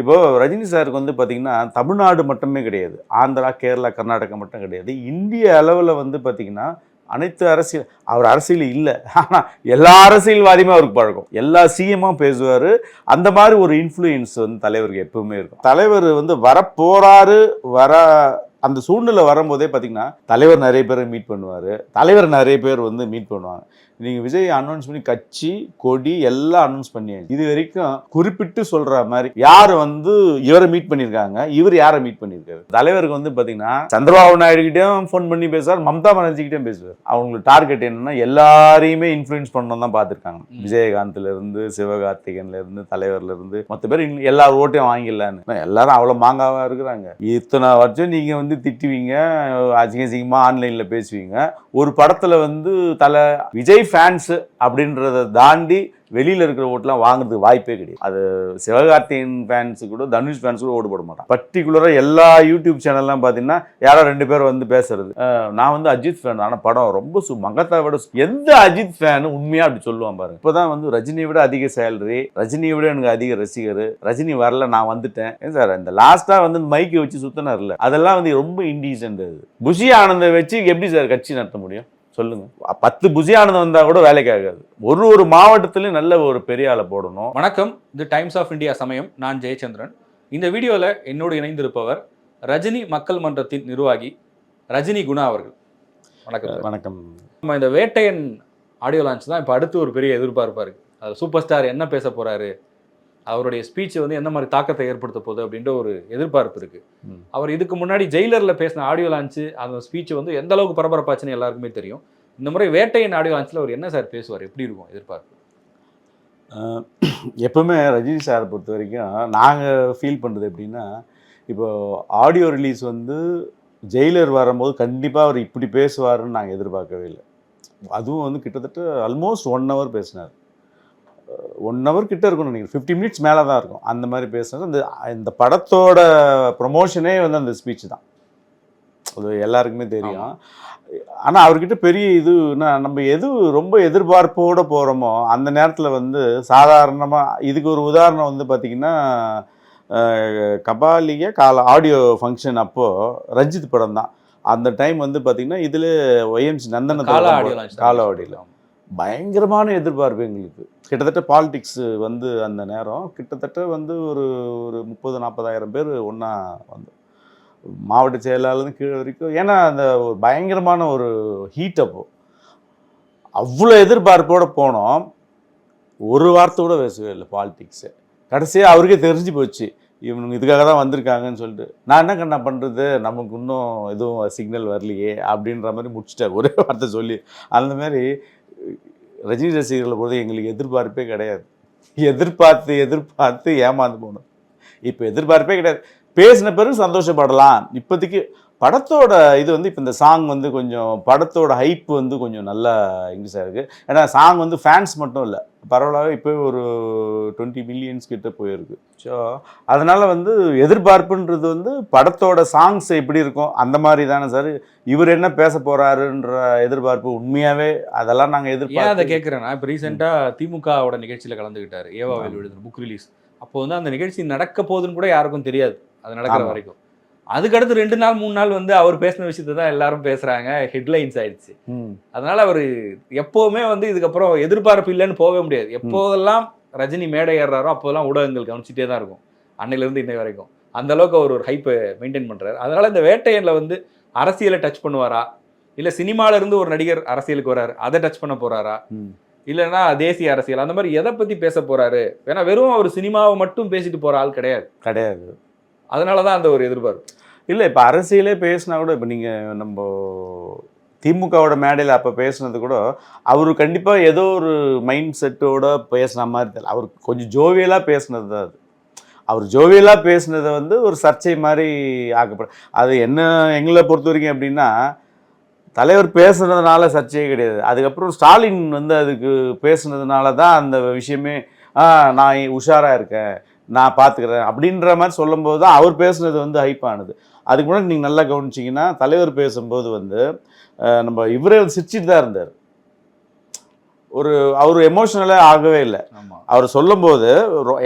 இப்போ ரஜினி சாருக்கு வந்து பார்த்தீங்கன்னா தமிழ்நாடு மட்டுமே கிடையாது. ஆந்திரா கேரளா கர்நாடகா மட்டும் கிடையாது. இந்திய அளவில் வந்து பார்த்தீங்கன்னா அனைத்து அரசியல் அவர் அரசியல் இல்லை. ஆனால் எல்லா அரசியல்வாதியுமே அவருக்கு பழக்கம். எல்லா சிஎம்மும் பேசுவார். அந்த மாதிரி ஒரு இன்ஃப்ளூயன்ஸ் வந்து தலைவருக்கு எப்பவுமே இருக்கும். தலைவர் வந்து வரப்போறாரு வர அந்த சூழ்நிலை வரும்போதே பார்த்தீங்கன்னா தலைவர் நிறைய பேரை மீட் பண்ணுவார். தலைவர் நிறைய பேர் வந்து மீட் பண்ணுவாங்க. நீங்கள் விஜய் அனௌன்ஸ் பண்ணி கட்சி கொடி எல்லாம் அனௌன்ஸ் பண்ணியாச்சு. இது வரைக்கும் குறிப்பிட்டு சொல்கிற மாதிரி யார் வந்து இவரை மீட் பண்ணியிருக்காங்க? இவர் யாரை மீட் பண்ணியிருக்காரு? தலைவருக்கு வந்து பார்த்தீங்கன்னா சந்திரபாபு நாயுடு கிட்டயும் ஃபோன் பண்ணி பேசுவார் மம்தா பானர்ஜி கிட்டயும் பேசுவார். அவங்களுக்கு டார்கெட் என்னன்னா எல்லாரையுமே இன்ஃப்ளூயன்ஸ் பண்ணணும் தான் பார்த்துருக்காங்க. விஜயகாந்த்ல இருந்து சிவகார்த்திகன்ல இருந்து தலைவர்ல இருந்து மொத்த பேர் எல்லார் ஓட்டையும் வாங்கிடலான்னு. எல்லாரும் அவ்வளோ மாங்காவா இருக்கிறாங்க. இத்தனை வருஷம் நீங்க வந்து திட்டுவீங்க அசிங்க அசிங்கமா ஆன்லைன்ல பேசுவீங்க. ஒரு படத்துல வந்து தலை விஜய் ஃபேன்ஸு அப்படின்றத தாண்டி வெளியில் இருக்கிற ஓட்டெலாம் வாங்குறதுக்கு வாய்ப்பே கிடையாது. அது சிவகார்த்தியின் ஃபேன்ஸு கூட தனுஷ் ஃபேன்ஸ் கூட ஓடு போட மாட்டான். பர்டிகுலராக எல்லா யூடியூப் சேனல்லாம் பார்த்தீங்கன்னா யாரோ ரெண்டு பேர் வந்து பேசுறது. நான் வந்து அஜித் ஃபேன் ஆனால் படம் ரொம்ப சு மகத்தை விட எந்த அஜித் ஃபேன் உண்மையாக அப்படி சொல்லுவான் பாருங்க இப்போதான் வந்து ரஜினியை விட அதிக சேலரி ரஜினியை விட எனக்கு அதிக ரசிகர் ரஜினி வரல நான் வந்துட்டேன். ஏன் சார் இந்த லாஸ்ட்டாக வந்து மைக்கை வச்சு சுத்தினார்ல அதெல்லாம் வந்து ரொம்ப இன்டீசன்ட் அது. புஷி ஆனந்தை வச்சு எப்படி சார் கட்சி நடத்த முடியும்? சொல்லுங்க. பத்து புஷி ஆனந்தம் வந்தா கூட வேலைக்கு ஆகாது. ஒரு ஒரு மாவட்டத்திலயும் நல்ல ஒரு பெரிய ஆளை போடணும். வணக்கம். இது டைம்ஸ் ஆஃப் இந்தியா சமயம். நான் ஜெயச்சந்திரன். இந்த வீடியோவில் என்னோடு இணைந்திருப்பவர் ரஜினி மக்கள் மன்றத்தின் நிர்வாகி ரஜினி குணா அவர்கள். வணக்கம். வணக்கம். நம்ம இந்த வேட்டையன் ஆடியோ லான்ச் தான் இப்போ அடுத்து ஒரு பெரிய எதிர்பார்ப்பாக இருக்குது அது சூப்பர் ஸ்டார் என்ன பேச போறாரு? அவருடைய ஸ்பீச் வந்து என்ன மாதிரி தாக்கத்தை ஏற்படுத்த போகுது அப்படின்ற ஒரு எதிர்பார்ப்பு இருக்கு. அவர் இதுக்கு முன்னாடி ஜெயிலரில் பேசின ஆடியோ லான்ச்சு அந்த ஸ்பீச் வந்து எந்த அளவுக்கு பரபரப்பாச்சுன்னு எல்லாருக்குமே தெரியும். இந்த முறை வேட்டையன் ஆடியோ லான்ச்சில் அவர் என்ன சார் பேசுவார்? எப்படி இருக்கும் எதிர்பார்ப்பு? எப்பவுமே ரஜினி சாரை பொறுத்த வரைக்கும் நாங்கள் ஃபீல் பண்ணுறது எப்படின்னா இப்போ ஆடியோ ரிலீஸ் வந்து ஜெயிலர் வரும்போது கண்டிப்பாக அவர் இப்படி பேசுவாருன்னு நாங்கள் எதிர்பார்க்கவே இல்லை. அதுவும் வந்து கிட்டத்தட்ட ஆல்மோஸ்ட் ஒன் ஹவர் பேசினார். ஒன் ஹவர் கிட்ட இருக்கும் நினைக்கிறேன். ஃபிஃப்டி மினிட்ஸ் மேலே தான் இருக்கும். அந்த மாதிரி பேசுனது அந்த இந்த படத்தோட ப்ரொமோஷனே வந்து அந்த ஸ்பீச் தான். அது எல்லாருக்குமே தெரியும். ஆனால் அவர்கிட்ட பெரிய இதுனா நம்ம எது ரொம்ப எதிர்பார்ப்போடு போகிறோமோ அந்த நேரத்தில் வந்து சாதாரணமாக இதுக்கு ஒரு உதாரணம் வந்து பார்த்திங்கன்னா கபாலிய கால ஆடியோ ஃபங்க்ஷன் அப்போது ரஞ்சித் படம் தான். அந்த டைம் வந்து பார்த்திங்கன்னா இதில் ஒய்எம்சி நந்தன கால ஆடியோ லான்ச் கால ஆடியோல பயங்கரமான எதிர்பார்ப்பு எங்களுக்கு. கிட்டத்தட்ட பாலிடிக்ஸ் வந்து அந்த நேரம் கிட்டத்தட்ட வந்து ஒரு ஒரு முப்பது நாற்பதாயிரம் பேர் ஒன்றா வந்து மாவட்ட செயலாளர்னு கீழே வரைக்கும். ஏன்னா அந்த ஒரு பயங்கரமான ஒரு ஹீட் அப்போ. அவ்வளோ எதிர்பார்ப்போடு போனோம். ஒரு வார்த்தை கூட பேசவே இல்லை பாலிடிக்ஸு கடைசியாக அவருக்கே தெரிஞ்சு போச்சு. இவனுங்க இதுக்காக தான் வந்திருக்காங்கன்னு சொல்லிட்டு. நான் என்ன கண்ணா பண்ணுறது நமக்கு இன்னும் எதுவும் சிக்னல் வரலையே அப்படின்ற மாதிரி முடிச்சிட்டார். ஒரே வார்த்தை சொல்லி. அந்த மாதிரி ரஜினி ரசிகர்களை பொறுத்த எங்களுக்கு எதிர்பார்ப்பே கிடையாது. எதிர்பார்த்து எதிர்பார்த்து ஏமாந்து போகணும் இப்போ எதிர்பார்ப்பே கிடையாது. பேசின பிறகு சந்தோஷப்படலாம். இப்போதைக்கு படத்தோட இது வந்து இப்போ இந்த சாங் வந்து கொஞ்சம் படத்தோட ஹைப் வந்து கொஞ்சம் நல்லா இங்கிலீஷாக இருக்குது ஏன்னா சாங் வந்து ஃபேன்ஸ் மட்டும் இல்லை. பரவலாகவே இப்போ ஒரு டுவெண்ட்டி மில்லியன்ஸ் கிட்ட போயிருக்கு. ஸோ அதனால் வந்து எதிர்பார்ப்புன்றது வந்து படத்தோட சாங்ஸ் எப்படி இருக்கும் அந்த மாதிரி தானே சார் இவர் என்ன பேச போகிறாருன்ற எதிர்பார்ப்பு உண்மையாகவே அதெல்லாம் நாங்கள் ஏன் அதை எதிர்பார்த்து கேட்குறேன்னா இப்போ ரீசெண்டாக திமுகவோட நிகழ்ச்சியில் கலந்துக்கிட்டாரு ஏவா வேலு எழுதின புக் ரிலீஸ் அப்போ வந்து அந்த நிகழ்ச்சி நடக்க போகுதுன்னு கூட யாருக்கும் தெரியாது. அது நடக்கிற. வரைக்கும். அதுக்கடுத்து ரெண்டு நாள் மூணு நாள் வந்து அவர் பேசின விஷயத்தை தான் எல்லாரும் பேசுறாங்க. ஹெட்லைன்ஸ் ஆயிடுச்சு. அதனால அவர் எப்போவுமே வந்து இதுக்கப்புறம் எதிர்பார்ப்பு இல்லைன்னு போகவே முடியாது. எப்போதெல்லாம் ரஜினி மேடை ஏறுறாரோ அப்போதெல்லாம் ஊடகங்கள் கவனிச்சுட்டே தான் இருக்கும். அன்னையிலேருந்து இன்னை வரைக்கும். அந்த அளவுக்கு அவர் ஒரு ஹைப்பை மெயின்டைன் பண்றாரு. அதனால இந்த வேட்டையனில் வந்து அரசியலை டச் பண்ணுவாரா? இல்லை சினிமால இருந்து ஒரு நடிகர் அரசியலுக்கு வராரு அதை டச் பண்ண போறாரா? இல்லைன்னா தேசிய அரசியல் அந்த மாதிரி எதை பத்தி பேச போறாரு? ஏன்னா வெறும் அவர் சினிமாவை மட்டும் பேசிட்டு போற ஆள் கிடையாது. கிடையாது. அதனால தான் அந்த ஒரு எதிர்பார்ப்பு. இல்லை இப்போ அரசியலே பேசினா கூட இப்போ நீங்கள் நம்ம திமுகவோட மேடையில் அப்போ பேசுனது கூட அவர் கண்டிப்பாக ஏதோ ஒரு மைண்ட் செட்டோட பேசுன மாதிரி தெரியல. அவர் கொஞ்சம் ஜோவியலாக பேசுனது தான் அது. அவர் ஜோவியலாக பேசினதை வந்து ஒரு சர்ச்சை மாதிரி ஆக்கப்படும் அது என்ன எங்களை பொறுத்த வரைக்கும் அப்படின்னா தலைவர் பேசுனதுனால சர்ச்சையே கிடையாது. அதுக்கப்புறம் ஸ்டாலின் வந்து அதுக்கு பேசுனதுனால தான் அந்த விஷயமே நான் உஷாராக இருக்கேன். நான் பார்த்துக்கிறேன் அப்படின்ற மாதிரி சொல்லும்போது தான் அவர் பேசுனது வந்து ஹைப் ஆனது. அதுக்கு முன்னாடி நீங்கள் நல்லா கவனிச்சிங்கன்னா தலைவர் பேசும்போது வந்து நம்ம இவரே வந்து சிரிச்சிட்டு தான் இருந்தார். ஒரு அவர் எமோஷனலே ஆகவே இல்லை. அவர் சொல்லும்போது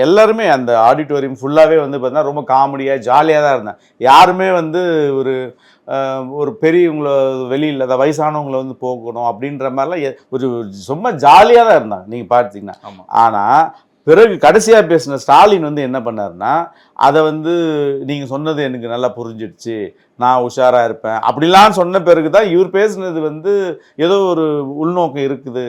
எல்லாருமே அந்த ஆடிட்டோரியம் ஃபுல்லாகவே வந்து பார்த்தீங்கன்னா ரொம்ப காமெடியாக ஜாலியாக தான் இருந்தேன் யாருமே வந்து ஒரு ஒரு பெரியவங்கள வெளியில் அந்த வயசானவங்கள வந்து போகணும் அப்படின்ற மாதிரிலாம் ஒரு சும்மா ஜாலியாக தான் இருந்தாங்க. நீங்கள் பார்த்தீங்கன்னா ஆனால் பிறகு கடைசியாக பேசின ஸ்டாலின் வந்து என்ன பண்ணாருன்னா அதை வந்து நீங்கள் சொன்னது எனக்கு நல்லா புரிஞ்சிடுச்சு நான் உஷாராக இருப்பேன். அப்படிலாம் சொன்ன பிறகு தான் இவர் பேசுனது வந்து ஏதோ ஒரு உள்நோக்கம் இருக்குது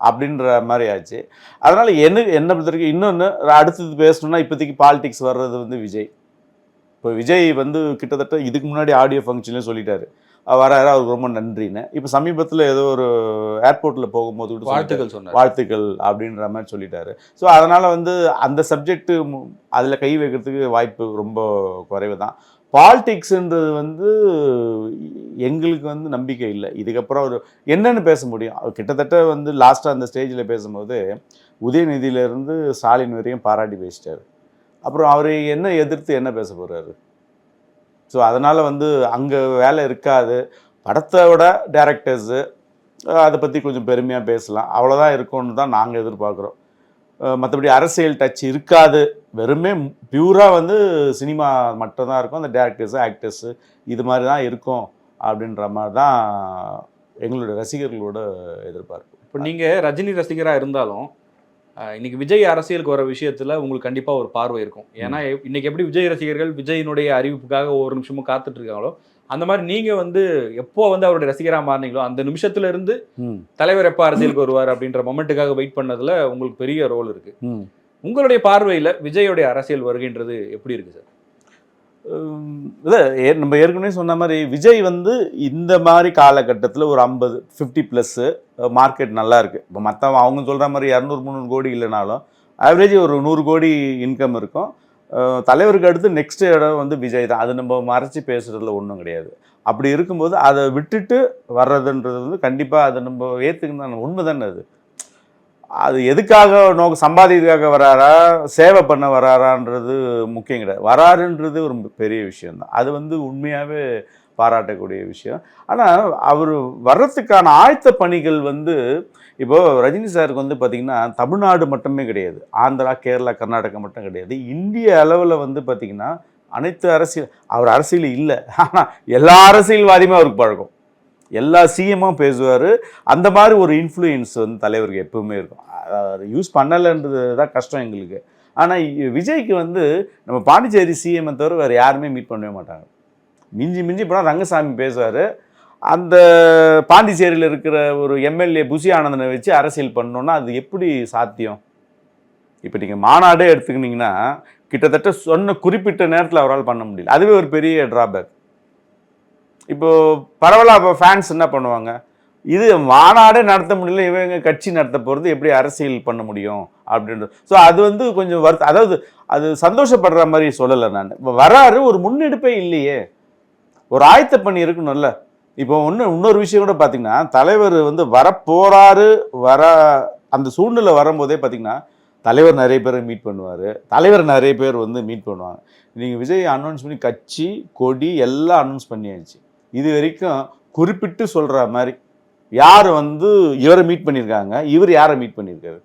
அப்படின்ற மாதிரி ஆச்சு. அதனால் என்ன என்ன பொறுத்தவரைக்கும் இன்னொன்று அடுத்தது பேசணும்னா இப்போதைக்கு பாலிடிக்ஸ் வர்றது வந்து விஜய். இப்போ விஜய் வந்து கிட்டத்தட்ட இதுக்கு முன்னாடி ஆடியோ ஃபங்க்ஷன்லேயும் சொல்லிட்டாரு. வராரு அவருக்கு ரொம்ப நன்றின்னு. இப்போ சமீபத்தில் ஏதோ ஒரு ஏர்போர்ட்டில் போகும்போது கூட. வாழ்த்துக்கள் சொன்னார். வாழ்த்துக்கள் அப்படின்ற மாதிரி சொல்லிட்டாரு. ஸோ அதனால் வந்து அந்த சப்ஜெக்ட்டு அதில் கை வைக்கிறதுக்கு வாய்ப்பு ரொம்ப குறைவு தான் பாலிடிக்ஸுன்றது வந்து எங்களுக்கு வந்து நம்பிக்கை இல்லை. இதுக்கப்புறம் ஒரு என்னன்னு பேச முடியும். அவர் கிட்டத்தட்ட வந்து லாஸ்ட்டாக அந்த ஸ்டேஜில் பேசும்போது உதயநிதியிலேருந்து ஸ்டாலின் வரையும் பாராட்டி பேசிட்டாரு. அப்புறம் அவர் என்ன எதிர்த்து என்ன பேச போகிறாரு ஸோ அதனால் வந்து அங்கே வேலை இருக்காது. படத்தை விட டேரக்டர்ஸு அதை பற்றி கொஞ்சம் பெருமையாக பேசலாம். அவ்வளோதான் இருக்கும்னு தான் நாங்கள் எதிர்பார்க்குறோம். மற்றபடி அரசியல் டச் இருக்காது. வெறுமே பியூராக வந்து சினிமா மட்டும்தான் இருக்கும். அந்த டேரக்டர்ஸு ஆக்டர்ஸு இது மாதிரி தான் இருக்கும் அப்படின்ற மாதிரி தான் எங்களுடைய ரசிகர்களோட எதிர்பார்ப்பு. இப்போ நீங்கள் ரஜினி ரசிகராக இருந்தாலும் இன்னைக்கு விஜய் அரசியலுக்கு வர விஷயத்துல உங்களுக்கு கண்டிப்பா ஒரு பார்வை இருக்கும். ஏன்னா இன்னைக்கு எப்படி விஜய் ரசிகர்கள் விஜயினுடைய அறிவிப்புக்காக ஒவ்வொரு நிமிஷமும் காத்துட்டு இருக்காங்களோ அந்த மாதிரி நீங்க வந்து எப்போ வந்து அவருடைய ரசிகரா மாறினீங்களோ அந்த நிமிஷத்துல இருந்து தலைவர் எப்போ அரசியலுக்கு வருவார் அப்படின்ற மொமெண்ட்டுக்காக வெயிட் பண்ணதுல உங்களுக்கு பெரிய ரோல் இருக்கு. உங்களுடைய பார்வையில விஜயோடைய அரசியல் வருகைன்றது எப்படி இருக்கு சார் இல்லை நம்ம ஏற்கனவே சொன்ன மாதிரி விஜய் வந்து இந்த மாதிரி காலகட்டத்தில் ஒரு ஐம்பது ஃபிஃப்டி ப்ளஸ்ஸு மார்க்கெட் நல்லா இருக்குது இப்போ மற்றவங்க அவங்க சொல்கிற மாதிரி இரநூறு முந்நூறு கோடி இல்லைனாலும் ஆவரேஜ் ஒரு நூறு கோடி இன்கம் இருக்கும். தலைவருக்கு அடுத்து நெக்ஸ்ட் இடம் வந்து விஜய் தான். அது நம்ம மறைச்சி பேசுகிறதுல ஒன்றும் கிடையாது. அப்படி இருக்கும்போது அதை விட்டுட்டு வர்றதுன்றது வந்து கண்டிப்பாக அதை நம்ம ஏற்றுக்கணும் உண்மை தானே அது. அது எதுக்காக நோக்க சம்பாதிக்கிறதுக்காக வராரா சேவை பண்ண வராரான்றது முக்கியம் கிடையாது. வராருன்றது ஒரு பெரிய விஷயந்தான் அது வந்து உண்மையாகவே பாராட்டக்கூடிய விஷயம். ஆனால் அவர் வர்றதுக்கான ஆயத்த பணிகள் வந்து இப்போது ரஜினி சாருக்கு வந்து பார்த்திங்கன்னா தமிழ்நாடு மட்டுமே கிடையாது. ஆந்திரா கேரளா கர்நாடகா மட்டும் கிடையாது. இந்திய அளவில் வந்து பார்த்திங்கன்னா அனைத்து அரசியல் அவர் அரசியல் இல்லை. ஆனால் எல்லா அரசியல்வாதியுமே அவருக்கு பழக்கம். எல்லா சிஎம்மும் பேசுவார். அந்த மாதிரி ஒரு இன்ஃப்ளூயன்ஸ் வந்து தலைவருக்கு எப்பவுமே இருக்கும். அதை யூஸ் பண்ணலைன்றது தான் கஷ்டம் எங்களுக்கு. ஆனால் விஜய்க்கு வந்து நம்ம பாண்டிச்சேரி சிஎம்மை தவிர வேறு யாருமே மீட் பண்ணவே மாட்டாங்க. மிஞ்சி மிஞ்சி போனால் ரங்கசாமி பேசுவார். அந்த பாண்டிச்சேரியில் இருக்கிற ஒரு எம்எல்ஏ புசி ஆனந்தனை வச்சு அரசியல் பண்ணோன்னா அது எப்படி சாத்தியம்? இப்போ நீங்கள் மாநாடே எடுத்துக்கினீங்கன்னா கிட்டத்தட்ட சொன்ன குறிப்பிட்ட நேரத்தில் அவரால் பண்ண முடியல. அதுவே ஒரு பெரிய ட்ராபேக் இப்போ பரவலாக இப்போ ஃபேன்ஸ் என்ன பண்ணுவாங்க? இது மாநாடே நடத்த முடியல இவங்க கட்சி நடத்த போகிறது எப்படி அரசியல் பண்ண முடியும் அப்படின்றது. ஸோ அது வந்து கொஞ்சம் வருத்த அதாவது அது சந்தோஷப்படுற மாதிரி சொல்லலை நான். இப்போ வராரு ஒரு முன்னெடுப்பே இல்லையே. ஒரு ஆயத்த பண்ணி இருக்கணும்ல. இப்போ ஒன்று இன்னொரு விஷயம் கூட பார்த்தீங்கன்னா தலைவர் வந்து வரப்போகிறாரு வர அந்த சூழ்நிலை வரும்போதே பார்த்தீங்கன்னா தலைவர் நிறைய பேரை மீட் பண்ணுவார். தலைவர் நிறைய பேர் வந்து மீட் பண்ணுவாங்க. நீங்கள் விஜய் அனௌன்ஸ் பண்ணி கட்சி கொடி எல்லாம் அனௌன்ஸ் பண்ணியாச்சு. இது வரைக்கும் குறிப்பிட்டு சொல்கிற மாதிரி யார் வந்து இவரை மீட் பண்ணியிருக்காங்க? இவர் யாரை மீட் பண்ணியிருக்காரு?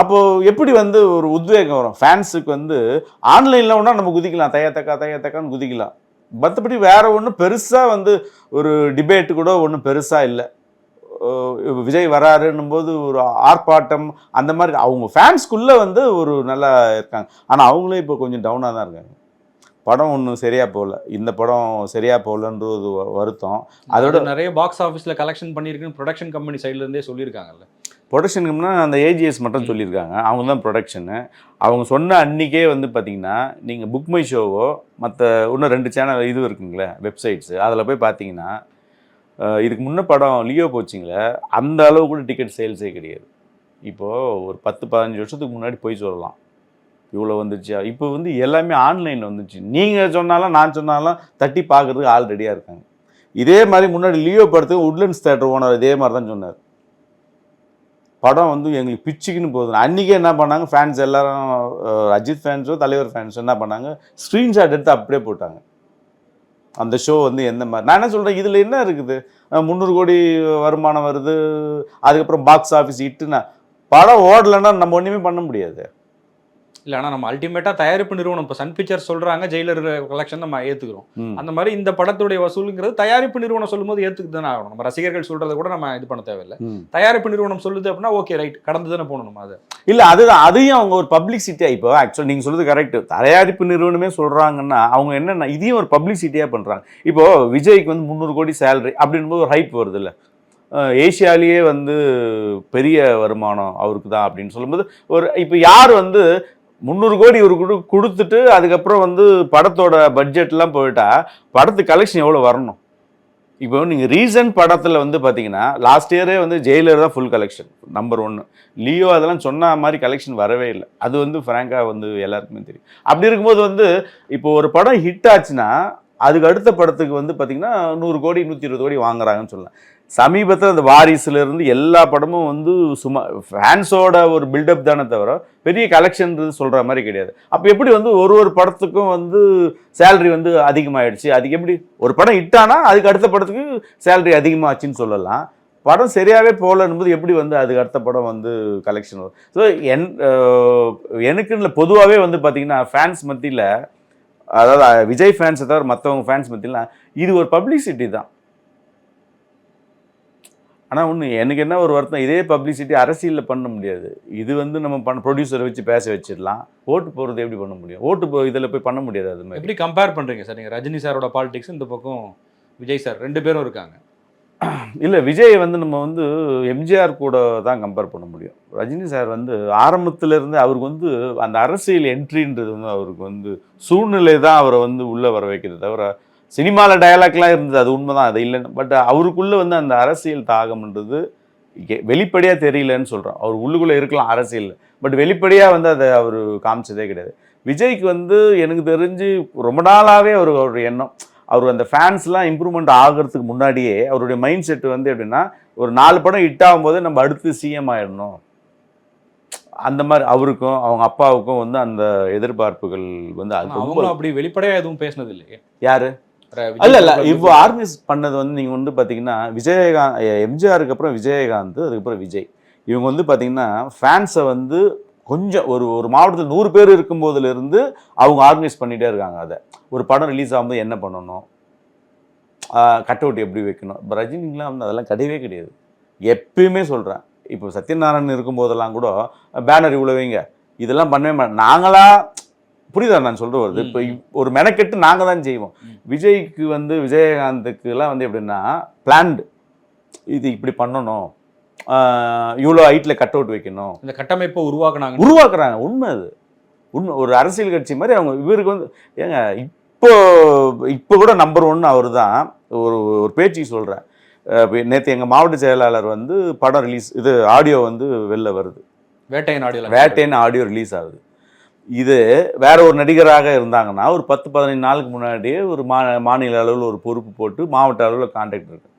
அப்போது எப்படி வந்து ஒரு உத்வேகம் வரும்? ஃபேன்ஸுக்கு வந்து ஆன்லைனில் ஒன்றா நம்ம குதிக்கலாம். தையா தக்கா தக்கான்னு குதிக்கலாம். மற்றபடி வேறு ஒன்றும் பெருசாக வந்து ஒரு டிபேட்டு கூட ஒன்றும் பெருசாக இல்லை. விஜய் வராருன்னும் போது ஒரு ஆர்ப்பாட்டம் அந்த மாதிரி அவங்க ஃபேன்ஸ்குள்ளே வந்து ஒரு நல்லா இருக்காங்க. ஆனால் அவங்களே இப்போ கொஞ்சம் டவுனாக தான் இருக்காங்க. படம் ஒன்றும் சரியாக போகல. இந்த படம் சரியாக போகலன்றது வருத்தம். அதோட நிறைய பாக்ஸ் ஆஃபீஸ்ல கலெக்ஷன் பண்ணியிருக்குன்னு ப்ரொடக்ஷன் கம்பெனி சைடுல இருந்தே சொல்லியிருக்காங்கல்ல. ப்ரொடக்ஷனுக்குனா அந்த ஏஜிஎஸ் மட்டும் சொல்லியிருக்காங்க. அவங்க தான் ப்ரொடக்ஷனு அவங்க சொன்ன அன்னிக்கே வந்து பார்த்தீங்கன்னா நீங்கள் புக் மை ஷோவோ மற்ற இன்னும் ரெண்டு சேனல் இது இருக்குங்களே வெப்சைட்ஸு அதில் போய் பார்த்தீங்கன்னா இதுக்கு முன்ன படம் லியோ போச்சிங்களே அந்த அளவு கூட டிக்கெட் சேல்ஸே கிடையாது. இப்போது ஒரு பத்து பதினஞ்சு வருஷத்துக்கு முன்னாடி போய் சொல்லலாம். இவ்வளோ வந்துருச்சு. இப்போ வந்து எல்லாமே ஆன்லைனில் வந்துச்சு நீங்கள் சொன்னாலும் நான் சொன்னாலும் தட்டி பார்க்கறதுக்கு ஆள் ரெடியாக இருக்காங்க. இதே மாதிரி முன்னாடி லியோ படத்துக்கு உட்லண்ட்ஸ் தேட்டர் ஓனர் இதே மாதிரி தான் சொன்னார். படம் வந்து எங்களுக்கு பிச்சுக்குன்னு போகுது. அன்றைக்கே என்ன பண்ணாங்க? ஃபேன்ஸ் எல்லாரும் அஜித் ஃபேன்ஸோ தலைவர் ஃபேன்ஸோ என்ன பண்ணாங்க? ஸ்க்ரீன்ஷாட் எடுத்து அப்படியே போட்டாங்க. அந்த ஷோ வந்து எந்த மாதிரி? நான் என்ன சொல்கிறேன் இதில் என்ன இருக்குது? முந்நூறு கோடி வருமானம் வருது. அதுக்கப்புறம் பாக்ஸ் ஆஃபீஸ் இட்டுனா படம் ஓடலைன்னா நம்ம ஒன்றுமே பண்ண முடியாது. இல்ல ஆனா நம்ம அல்டிமேட்டா தயாரிப்பு நிறுவனம். இப்போ சன் பிக்சர் சொல்றாங்க ஜெயிலர் கலெக்ஷன் நம்ம ஏத்துக்கிறோம். ம். அந்த மாதிரி இந்த படத்துடைய வசூலுங்கிறது தயாரிப்பு நிறுவனம் சொல்லும்போது ஏத்துக்கு தானே ஆகணும். நம்ம ரசிகர்கள் சொல்றதை கூட நம்ம இது பண்ண தேவையில்லை. தயாரிப்பு நிறுவனம் சொல்லுது அப்படின்னா ஓகே ரைட் கடந்து தானே போகணும் நம்ம அதை. இல்லை அதுதான் அதையும் அவங்க ஒரு பப்ளிசிட்டியாக இப்போ ஆக்சுவலி நீங்கள் சொல்றது கரெக்ட் தயாரிப்பு நிறுவனமே சொல்கிறாங்கன்னா அவங்க என்னென்ன இதையும் ஒரு பப்ளிசிட்டியாக பண்ணுறாங்க இப்போ விஜய்க்கு வந்து முந்நூறு கோடி சேலரி அப்படின்போது ஒரு ஹைப் வருது இல்லை ஏஷியாலேயே வந்து பெரிய வருமானம் அவருக்கு தான் அப்படின்னு சொல்லும்போது ஒரு இப்போ யார் வந்து முந்நூறு கோடி ஒரு கொடு- கொடுத்துட்டு அதுக்கப்புறம் வந்து படத்தோட பட்ஜெட்லாம் போயிட்டா படத்துக்கு கலெக்ஷன் எவ்வளோ வரணும்? இப்போ நீங்கள் ரீசன்ட் படத்தில் வந்து பார்த்தீங்கன்னா லாஸ்ட் இயரே வந்து ஜெயிலர் தான் ஃபுல் கலெக்ஷன் நம்பர் ஒன்று லியோ அதெல்லாம் சொன்ன மாதிரி கலெக்ஷன் வரவே இல்லை. அது வந்து ஃப்ராங்காக வந்து எல்லாருக்குமே தெரியும். அப்படி இருக்கும்போது வந்து இப்போ ஒரு படம் ஹிட் ஆச்சுன்னா அதுக்கு அடுத்த படத்துக்கு வந்து பார்த்தீங்கன்னா நூறு கோடி நூற்றி இருபது கோடி வாங்குறாங்கன்னு சொல்லலாம். சமீபத்தில் அந்த வாரிசுலேருந்து எல்லா படமும் வந்து சும்மா ஃபேன்ஸோட ஒரு பில்டப் தானே தவிர பெரிய கலெக்ஷன்றது சொல்கிற மாதிரி கிடையாது. அப்போ எப்படி வந்து ஒரு ஒரு படத்துக்கும் வந்து சேலரி வந்து அதிகமாகிடுச்சு அதுக்கு எப்படி ஒரு படம் இட்டானா அதுக்கு அடுத்த படத்துக்கு சேலரி அதிகமாச்சுன்னு சொல்லலாம். படம் சரியாகவே போகலன்னும்போது எப்படி வந்து அதுக்கு அடுத்த படம் வந்து கலெக்ஷன் வரும்? ஸோ என் எனக்குன்னு பொதுவாகவே வந்து பார்த்திங்கன்னா ஃபேன்ஸ் மத்தியில் அதாவது விஜய் ஃபேன்ஸை தவிர மற்றவங்க ஃபேன்ஸ் மத்தியில் இது ஒரு பப்ளிசிட்டி தான். ஆனால் ஒன்று எனக்கு என்ன ஒரு வருத்தம் இதே பப்ளிசிட்டி அரசியலில் பண்ண முடியாது. இது வந்து நம்ம பண்ண ப்ரொடியூசரை வச்சு பேச வச்சிடலாம். ஓட்டு போகிறது எப்படி பண்ண முடியும்? ஓட்டு போ இதில் போய் பண்ண முடியாது அது மாதிரி. எப்படி கம்பேர் பண்றீங்க சார்? நீங்க ரஜினி சாரோட பாலிடிக்ஸ் இந்த பக்கம் விஜய் சார் ரெண்டு பேரும் இருக்காங்க. இல்லை விஜய் வந்து நம்ம வந்து எம்ஜிஆர் கூட தான் கம்பேர் பண்ண முடியும். ரஜினி சார் வந்து ஆரம்பத்துல இருந்து அவருக்கு வந்து அந்த அரசியல் என்ட்ரின்றது வந்து அவருக்கு வந்து சூழ்நிலை தான் அவரை வந்து உள்ளே வர வைக்கிறது தவிர சினிமாவில் டயலாக்லாம் இருந்தது அது உண்மைதான் அது இல்லைன்னு. பட் அவருக்குள்ளே வந்து அந்த அரசியல் தாகம்ன்றது வெளிப்படையாக தெரியலன்னு சொல்கிறோம் அவர் உள்ளுக்குள்ளே இருக்கலாம் அரசியல் பட் வெளிப்படையாக வந்து அதை அவர் காமிச்சதே கிடையாது. விஜய்க்கு வந்து எனக்கு தெரிஞ்சு ரொம்ப நாளாகவே அவர் அவருடைய எண்ணம் அவர் அந்த ஃபேன்ஸ்லாம் இம்ப்ரூவ்மெண்ட் ஆகிறதுக்கு முன்னாடியே அவருடைய மைண்ட் செட் வந்து எப்படின்னா ஒரு நாலு படம் ஹிட் ஆகும்போது நம்ம அடுத்து சிஎம் ஆயிடணும். அந்த மாதிரி அவருக்கும் அவங்க அப்பாவுக்கும் வந்து அந்த எதிர்பார்ப்புகள் வந்து அவங்களும் அப்படி வெளிப்படையா எதுவும் பேசினது இல்லையே யாரு? இல்ல இல்ல இப்போ ஆர்கனைஸ் பண்ணது வந்து நீங்க வந்து பாத்தீங்கன்னா விஜயகாந்த் எம்ஜிஆருக்கு அப்புறம் விஜயகாந்த் அதுக்கப்புறம் விஜய். இவங்க வந்து பாத்தீங்கன்னா ஃபேன்ஸை வந்து கொஞ்சம் ஒரு ஒரு மாவட்டத்தில் நூறு பேர் இருக்கும்போதுல இருந்து அவங்க ஆர்கனைஸ் பண்ணிட்டே இருக்காங்க அதை. ஒரு படம் ரிலீஸ் ஆகும்போது என்ன பண்ணணும்? கட் அவுட் எப்படி வைக்கணும்? இப்போ ரஜினிக்கெலாம் வந்து அதெல்லாம் கிடையவே கிடையாது. எப்பயுமே சொல்கிறேன் இப்போ சத்யநாராயணன் இருக்கும்போதெல்லாம் கூட பேனர் இவ்வளோ வைங்க. இதெல்லாம் பண்ணவே மாட்டோம் நாங்களா புரியுதா நான் சொல்கிறது வருது? இப்போ ஒரு மெனக்கெட்டு நாங்கள் தான் செய்வோம். விஜய்க்கு வந்து விஜயகாந்துக்குலாம் வந்து எப்படின்னா பிளான்டு இது இப்படி பண்ணணும். இவ்வளோ ஹைட்டில் கட் அவுட் வைக்கணும். இந்த கட்டமைப்பை உருவாக்குனாங்க உருவாக்குறாங்க. உண்மை அது. உண்மை ஒரு அரசியல் கட்சி மாதிரி அவங்க இவருக்கு வந்து ஏங்க இப்போ இப்போ கூட நம்பர் ஒன் அவர் தான். ஒரு ஒரு பேச்சுக்கு சொல்கிறேன் நேற்று எங்கள் மாவட்ட செயலாளர் வந்து படம் ரிலீஸ் இது ஆடியோ வந்து வெளில வருது. வேட்டையன் ஆடியோ வேட்டைன்னு ஆடியோ ரிலீஸ் ஆகுது. இது வேற ஒரு நடிகராக இருந்தாங்கன்னா ஒரு பத்து பதினைந்து நாளுக்கு முன்னாடியே ஒரு மா மாநில அளவில் ஒரு பொறுப்பு போட்டு மாவட்ட அளவில் கான்டாக்ட் இருக்கு.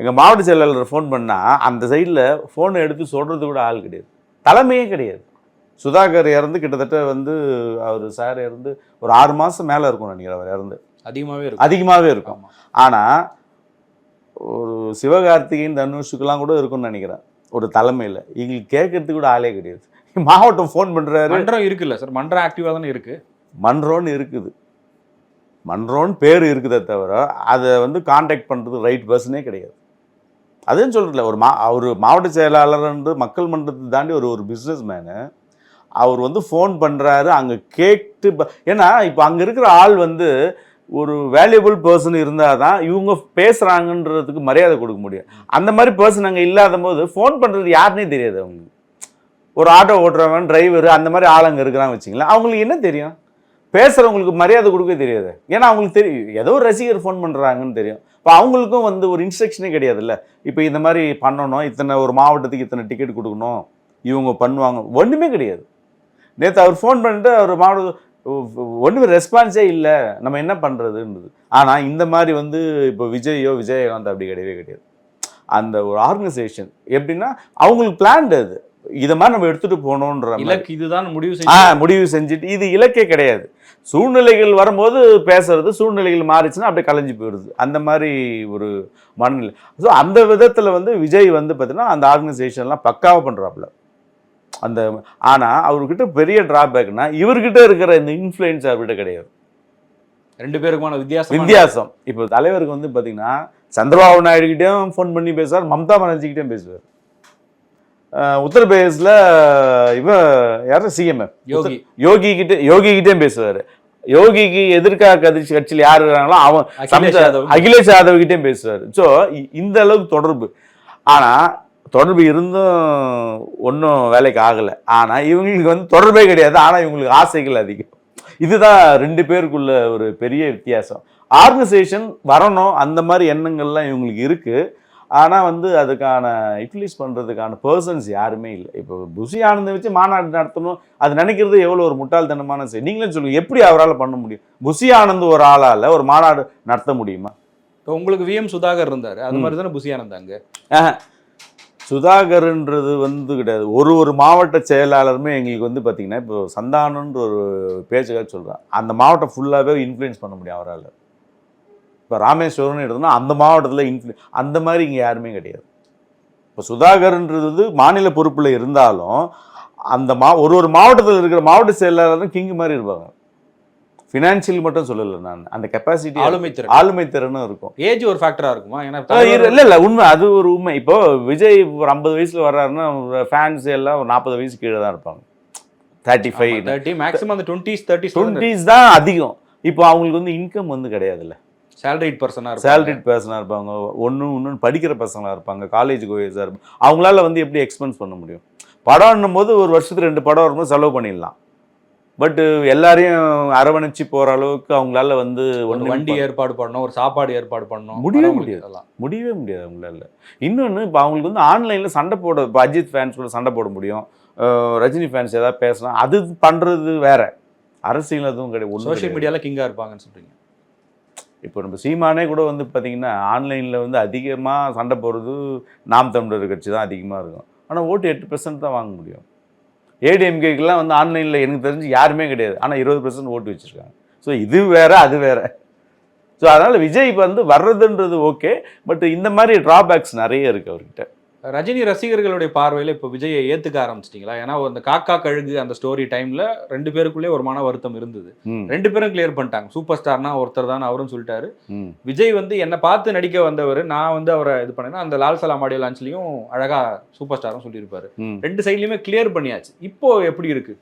எங்கள் மாவட்ட செயலாளர் ஃபோன் பண்ணால் அந்த சைடில் ஃபோனை எடுத்து சொல்கிறது கூட ஆள் கிடையாது. தலைமையே கிடையாது. சுதாகர் இறந்து கிட்டத்தட்ட வந்து அவர் சார் இறந்து ஒரு ஆறு மாதம் மேலே இருக்கும் நினைக்கிறேன் அவர் இறந்து. அதிகமாவே இருக்கும். அதிகமாகவே இருக்கும். ஆனால் ஒரு சிவகார்த்திகேயன் தனுஷுக்கெல்லாம் கூட இருக்கும்னு நினைக்கிறேன். ஒரு தலைமையில். எங்களுக்கு கேட்கறதுக்கு கூட ஆளே கிடையாது. மாவட்டம் ஃபோன் பண்ணுறாரு மன்றம் இருக்குல்ல சார் மன்றம் ஆக்டிவா தானே இருக்கு. மன்றோன்னு இருக்குது. மன்றோன்னு பேர் இருக்குதே தவிர அதை வந்து காண்டாக்ட் பண்ணுறது ரைட் பர்சனே கிடையாது. அதுன்னு சொல்கிறல ஒரு மா அவர் மாவட்ட செயலாளர்ன்றது மக்கள் மன்றத்தை தாண்டி ஒரு ஒரு பிஸ்னஸ் மேனு அவர் வந்து ஃபோன் பண்ணுறாரு அங்கே கேட்டு ஏன்னா இப்போ அங்கே இருக்கிற ஆள் வந்து ஒரு வேல்யூபிள் பர்சன் இருந்தால் தான் இவங்க பேசுகிறாங்கன்றதுக்கு மரியாதை கொடுக்க முடியும். அந்த மாதிரி பர்சன் அங்கே இல்லாத போது ஃபோன் பண்ணுறது யாருன்னே தெரியாது அவங்களுக்கு. ஒரு ஆட்டோ ஓட்டுறவன் டிரைவர் அந்த மாதிரி ஆளுங்க இருக்கிறான்னு இருக்கிறாங்க அவங்களுக்கு என்ன தெரியும்? பேசுகிறவங்களுக்கு மரியாதை கொடுக்க தெரியாது. ஏன்னா அவங்களுக்கு தெரியும் ஏதோ ஒரு ரசிகர் ஃபோன் பண்ணுறாங்கன்னு தெரியும். இப்போ அவங்களுக்கும் வந்து ஒரு இன்ஸ்ட்ரக்ஷனே கிடையாதுல்ல. இப்போ இந்த மாதிரி பண்ணணும் இத்தனை ஒரு மாவட்டத்துக்கு இத்தனை டிக்கெட் கொடுக்கணும் இவங்க பண்ணுவாங்க ஒன்றுமே கிடையாது. நேற்று அவர் ஃபோன் பண்ணிட்டு அவர் மாவட்ட ஒன்றுமே ரெஸ்பான்ஸே இல்லை. நம்ம என்ன பண்ணுறதுன்றது ஆனால் இந்த மாதிரி வந்து இப்போ விஜயோ விஜயகாந்த் அப்படி கிடையவே கிடையாது. அந்த ஒரு ஆர்கனைசேஷன் எப்படின்னா அவங்களுக்கு பிளான்டு அது. இதை மாதிரி நம்ம எடுத்துட்டு போகணுன்ற. இலக்கு இதுதான் முடிவு செஞ்சு முடிவு செஞ்சுட்டு இது இலக்கே கிடையாது. சூழ்நிலைகள் வரும்போது பேசுறது சூழ்நிலைகள் மாறிச்சுன்னா அப்படியே கலைஞ்சு போயிடுது. அந்த மாதிரி ஒரு மனநிலை. ஸோ அந்த விதத்தில் வந்து விஜய் வந்து பார்த்தீங்கன்னா அந்த ஆர்கனைசேஷன்லாம் பக்காவாக பண்ணுறாப்புல அந்த ஆனால் அவர்கிட்ட பெரிய டிராபேக்னா இவர்கிட்ட இருக்கிற இந்த இன்ஃப்ளூயன்ஸ் அவர்கிட்ட கிடையாது. ரெண்டு பேருக்குமான வித்தியாசம் வித்தியாசம். இப்போ தலைவருக்கு வந்து பார்த்தீங்கன்னா சந்திரபாபு நாயுடுகிட்டையும் ஃபோன் பண்ணி பேசுவார் மம்தா பானர்ஜிக்கிட்டையும் பேசுவார். உத்தரப்பிரதேசில் இவ யாரும் சிஎம் யோகி யோகி. கிட்ட யோகி கிட்டேயும் பேசுவார். யோகிக்கு எதிர்க்கா கட்சி கட்சியில் யார் இருக்காங்களோ அவன் அகிலேஷ் யாதவ். கிட்டேயும் பேசுவார். ஸோ இந்த அளவுக்கு தொடர்பு. ஆனால் தொடர்பு இருந்தும் ஒன்றும் வேலைக்கு ஆகலை. ஆனால் இவங்களுக்கு வந்து தொடர்பே கிடையாது. ஆனால் இவங்களுக்கு ஆசைகள் அதிகம். இதுதான் ரெண்டு பேருக்குள்ள ஒரு பெரிய வித்தியாசம். ஆர்கனைசேஷன் வரணும் அந்த மாதிரி எண்ணங்கள்லாம் இவங்களுக்கு இருக்குது ஆனால் வந்து அதுக்கான யூட்டிலைஸ் பண்ணுறதுக்கான பர்சன்ஸ் யாருமே இல்லை. இப்போ புசி ஆனந்தை வச்சு மாநாடு நடத்தணும். அது நினைக்கிறது எவ்வளோ ஒரு முட்டாள்தனமான செயல். நீங்களே சொல்லுங்க எப்படி அவரால் பண்ண முடியும்? புசி ஆனந்த் ஒரு ஆளால் ஒரு மாநாடு நடத்த முடியுமா? இப்போ உங்களுக்கு விஎம் சுதாகர் இருந்தாரு. அது. மாதிரி தானே புசியா இருந்தாங்க சுதாகர்ன்றது வந்து கிடையாது. ஒரு ஒரு மாவட்ட செயலாளருமே எங்களுக்கு வந்து பார்த்தீங்கன்னா இப்போ சந்தானன்ற ஒரு பேச்சுக்காக சொல்கிறேன் அந்த மாவட்டம் ஃபுல்லாகவே இன்ஃப்ளூயன்ஸ் பண்ண முடியும் அவரால். இப்போ ராமேஸ்வரம்னு எடுத்தோம்னா அந்த மாவட்டத்தில் இன்ஃப்ளூ அந்த மாதிரி இங்கே யாருமே கிடையாது. இப்போ சுதாகர்ன்றது மாநில பொறுப்பில் இருந்தாலும் அந்த மா ஒரு ஒரு மாவட்டத்தில் இருக்கிற மாவட்ட செயலாளரும் கிங் மாதிரி இருப்பாங்க. ஃபினான்ஷியல் மட்டும் சொல்லலை நான். அந்த கெப்பாசிட்டி ஆளுமை திறன். ஆளுமை திறனும் இருக்கும். ஏஜ் ஒரு ஃபேக்டரா இருக்குமா? ஏன்னா இல்ல இல்ல உண்மை அது ஒரு உண்மை. இப்போ விஜய் ஒரு ஐம்பது வயசுல வர்றாருன்னா ஃபேன்ஸ் எல்லாம் ஒரு நாற்பது வயசு கீழே தான் இருப்பாங்க. தேர்ட்டி ஃபைவ் தேர்ட்டி மேக்ஸிமம் அந்த டுவெண்ட்டிஸ் தேர்ட்டிஸ் டுவெண்ட்டிஸ் தான் அதிகம். இப்போ அவங்களுக்கு வந்து இன்கம் வந்து கிடையாதுல்ல. சேலரிட் பர்சனா சேலரிட் பர்சனாக இருப்பாங்க. ஒன்று இன்னொன்று படிக்கிற பசங்களாக இருப்பாங்க. காலேஜ் கோயஸாக இருப்பாங்க அவங்களால வந்து எப்படி எக்ஸ்பென்ஸ் பண்ண முடியும்? படம்னும் போது ஒரு வருஷத்துக்கு ரெண்டு படம் வரும்போது செலவு பண்ணிடலாம். பட்டு எல்லாரையும் அரவணைச்சு போகிற அளவுக்கு அவங்களால வந்து ஒரு ஒண்ணுமே வண்டி ஏற்பாடு பண்ணணும் ஒரு சாப்பாடு ஏற்பாடு பண்ணணும் முடியவே முடியாது. முடியவே முடியாது அவங்களால. இன்னொன்று இப்போ அவங்களுக்கு வந்து ஆன்லைனில் சண்டை போட இப்போ அஜித் ஃபேன்ஸ் கூட சண்டை போட முடியும். ரஜினி ஃபேன்ஸ் ஏதாவது பேசினா அது பண்ணுறது வேற. அரசியல் அதுவும் கிடையாது. சோஷியல் கிடையாது. மீடியால கிங்கா இருப்பாங்கன்னு சொல்றீங்க. இப்போ நம்ம சீமானே கூட வந்து பார்த்திங்கன்னா ஆன்லைனில் வந்து அதிகமாக சண்டை போடுறது நாம் தமிழர் கட்சி தான் அதிகமாக இருக்கும். ஆனால் ஓட்டு எட்டு பெர்சன்ட் தான் வாங்க முடியும். ஏடிஎம்கேக்கெல்லாம் வந்து ஆன்லைனில் எனக்கு தெரிஞ்சு யாருமே கிடையாது. ஆனால் இருபது பெர்சன்ட் ஓட்டு வச்சுருக்காங்க. ஸோ இது வேறு அது வேற. ஸோ அதனால் விஜய் வந்து வர்றதுன்றது ஓகே பட் இந்த மாதிரி ட்ராபேக்ஸ் நிறைய இருக்குது அவர்கிட்ட. ரஜினி ரசிகர்களுடைய பார்வையில இப்போ விஜயை ஏத்துக்க ஆரம்பிச்சிட்டீங்களா? ஏன்னா அந்த காக்கா கழுகு அந்த ஸ்டோரி டைம்ல ரெண்டு பேருக்குள்ளே ஒரு மன வருத்தம் இருந்தது. ரெண்டு பேரும் கிளியர் பண்ணிட்டாங்க. சூப்பர் ஸ்டார்னா ஒருத்தர் தான் அவரும் சொல்லிட்டாரு. விஜய் வந்து என்னை பார்த்து நடிக்க வந்தவர் நான் வந்து அவரை இது பண்ணேன்னா அந்த லால் சலாம் ஆடியோ லான்ச்லயும் அழகா சூப்பர் ஸ்டாரும் சொல்லியிருப்பாரு. ரெண்டு சைட்லயுமே கிளியர் பண்ணியாச்சு. இப்போ எப்படி இருக்கு?